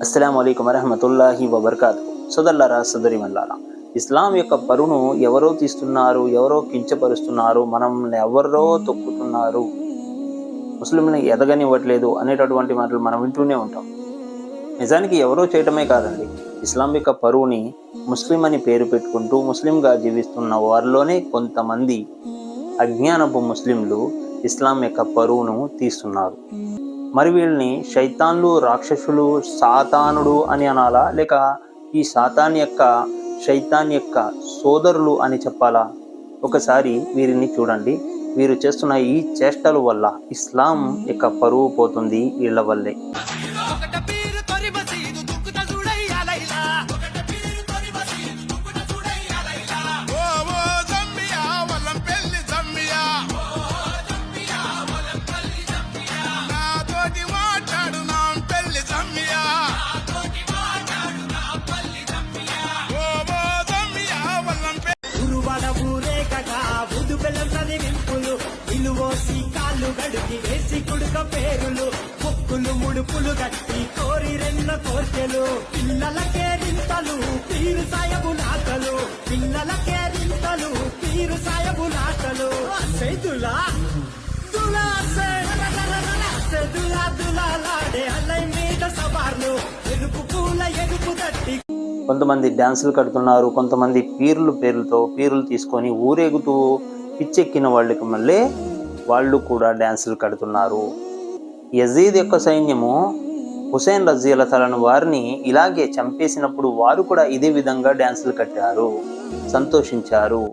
అస్సలం అయికం వరహమతుల్లాహి వబర్కాత్. సోదల్లారా సోదరి మల్లారా ఇస్లాం యొక్క పరును ఎవరో తీస్తున్నారు ఎవరో కించపరుస్తున్నారు మనల్ని ఎవరో తొక్కుతున్నారు ముస్లింని ఎదగనివ్వట్లేదు అనేటటువంటి మాటలు మనం వింటూనే ఉంటాం. నిజానికి ఎవరో చేయటమే కాదండి. ఇస్లాం యొక్క పరువుని ముస్లిం అని పేరు పెట్టుకుంటూ ముస్లింగా జీవిస్తున్న వారిలోనే కొంతమంది అజ్ఞానపు ముస్లింలు ఇస్లాం యొక్క పరువును తీస్తున్నారు. మరి వీళ్ళని శైతాన్లు రాక్షసులు సాతానుడు అని అనాలా? లేక ఈ సాతాన్ యొక్క శైతాన్ యొక్క సోదరులు అని చెప్పాలా? ఒకసారి వీరిని చూడండి. వీరు చేస్తున్న ఈ చేష్టల వల్ల ఇస్లాం యొక్క పరువు పోతుంది వీళ్ళ వల్లే. ఇలువోసి గడికి వేసి కుడుక పేరులు. ముక్కులు ముడుపులు గట్టి కోరి రెన్న కోర్కెలు. పిల్లలకే రింతలు పీరు సాయబు నాటలు. పిల్లలకే రింతలు పీరు సాయబు నాటలు. సెదులా దులా సెదులా దులాలాడే అల్లై మీద సవార్లు. ఎరుపు పూల ఎరుపు కొంతమంది డ్యాన్సులు కడుతున్నారు కొంతమంది పీర్లు పేర్లతో పీర్లు తీసుకొని ఊరేగుతూ పిచ్చెక్కిన వాళ్ళకి మళ్ళీ వాళ్ళు కూడా డ్యాన్సులు కడుతున్నారు. యజీద్ యొక్క సైన్యము హుసేన్ రజీల తలను వారిని ఇలాగే చంపేసినప్పుడు వారు కూడా ఇదే విధంగా డ్యాన్సులు కట్టారు. సంతోషించారు.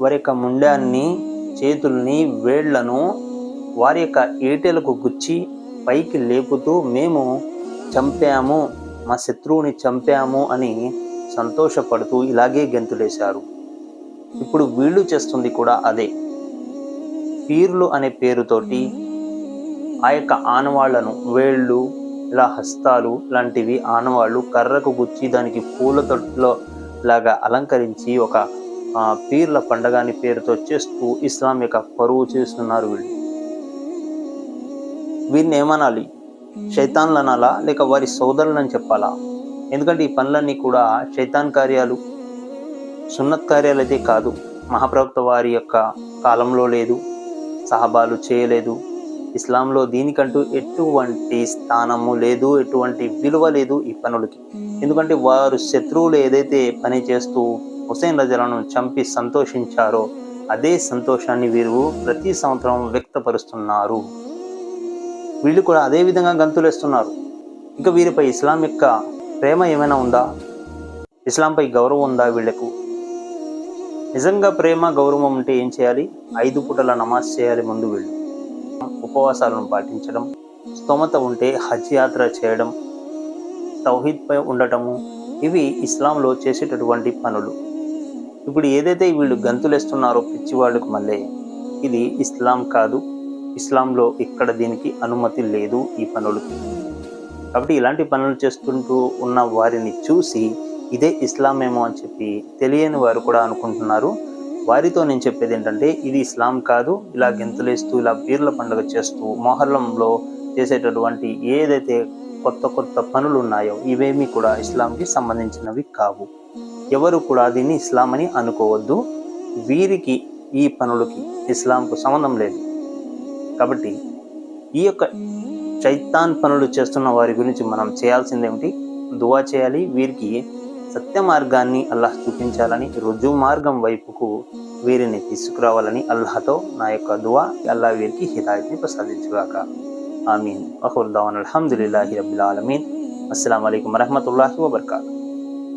వారి యొక్క ముండాన్ని చేతుల్ని వేళ్ళను వారి యొక్క ఏటెలకు గుచ్చి పైకి లేపుతూ మేము చంపాము మా శత్రువుని చంపాము అని సంతోషపడుతూ ఇలాగే గెంతులేశారు. ఇప్పుడు వీళ్ళు చేస్తుంది కూడా అదే. పీర్లు అనే పేరుతోటి ఆ యొక్క ఆనవాళ్ళను వేళ్ళు ఇలా హస్తాలు లాంటివి ఆనవాళ్ళు కర్రకు గుచ్చి దానికి పూల తొట్టులో లాగా అలంకరించి ఒక పీర్ల పండగని పేరుతో చేస్తూ ఇస్లాం యొక్క పరువు చేస్తున్నారు వీళ్ళు. వీరిని ఏమనాలి? శైతాన్లనాలా? లేక వారి సోదరులని చెప్పాలా? ఎందుకంటే ఈ పనులన్నీ కూడా శైతాన్ కార్యాలు సున్నత్ కార్యాలు అయితే కాదు. మహాప్రవక్త వారి యొక్క కాలంలో లేదు. సహబాలు చేయలేదు. ఇస్లాంలో దీనికంటూ ఎటువంటి స్థానము లేదు ఎటువంటి విలువ లేదు ఈ పనులకి. ఎందుకంటే వారు శత్రువులు ఏదైతే పని చేస్తూ హుసేన్ రజలను చంపి సంతోషించారో అదే సంతోషాన్ని వీరు ప్రతి సంవత్సరం వ్యక్తపరుస్తున్నారు. వీళ్ళు కూడా అదే విధంగా గంతులేస్తున్నారు. ఇంకా వీరిపై ఇస్లాం యొక్క ప్రేమ ఏమైనా ఉందా? ఇస్లాంపై గౌరవం ఉందా వీళ్ళకు నిజంగా ప్రేమ గౌరవం ఉంటే ఏం చేయాలి? ఐదు పూటల నమాజ్ చేయాలి ముందు వీళ్ళు. ఉపవాసాలను పాటించడం స్తోమత ఉంటే హజ్ యాత్ర చేయడం తౌహీద్పై ఉండటము ఇవి ఇస్లాంలో చేసేటటువంటి పనులు. ఇప్పుడు ఏదైతే వీళ్ళు గంతులేస్తున్నారో పిచ్చివాళ్ళకు మళ్ళీ ఇది ఇస్లాం కాదు. ఇస్లాంలో ఇక్కడ దీనికి అనుమతి లేదు ఈ పనులకి. కాబట్టి ఇలాంటి పనులు చేస్తుంటూ ఉన్న వారిని చూసి ఇదే ఇస్లాం ఏమో అని చెప్పి తెలియని వారు కూడా అనుకుంటున్నారు. వారితో నేను చెప్పేది ఏంటంటే ఇది ఇస్లాం కాదు ఇలా గెంతులేస్తూ ఇలా పీర్ల పండుగ చేస్తూ మొహర్లంలో చేసేటటువంటి ఏదైతే కొత్త కొత్త పనులు ఉన్నాయో ఇవేమీ కూడా ఇస్లాంకి సంబంధించినవి కావు. ఎవరు కూడా దీన్ని ఇస్లాం అని అనుకోవద్దు. వీరికి ఈ పనులకి ఇస్లాంకు సంబంధం లేదు. కాబట్టి ఈ యొక్క చైతాన్ పనులు చేస్తున్న వారి గురించి మనం చేయాల్సిందేమిటి? దువా చేయాలి వీరికి సత్య మార్గాన్ని అల్లాహ్ చూపించాలని రుజువు మార్గం వైపుకు వీరిని తీసుకురావాలని అల్లాహతో నా యొక్క దువా. అల్లా వీరికి హిదాయత్ని ప్రసాదించుగాక. ఆమీన్. అహుర్దాన్ అల్హమ్దుల్లాహి రబ్బిల్ ఆలమీన్. అస్సలం అయికం వరహమూల వబర్కాతూ.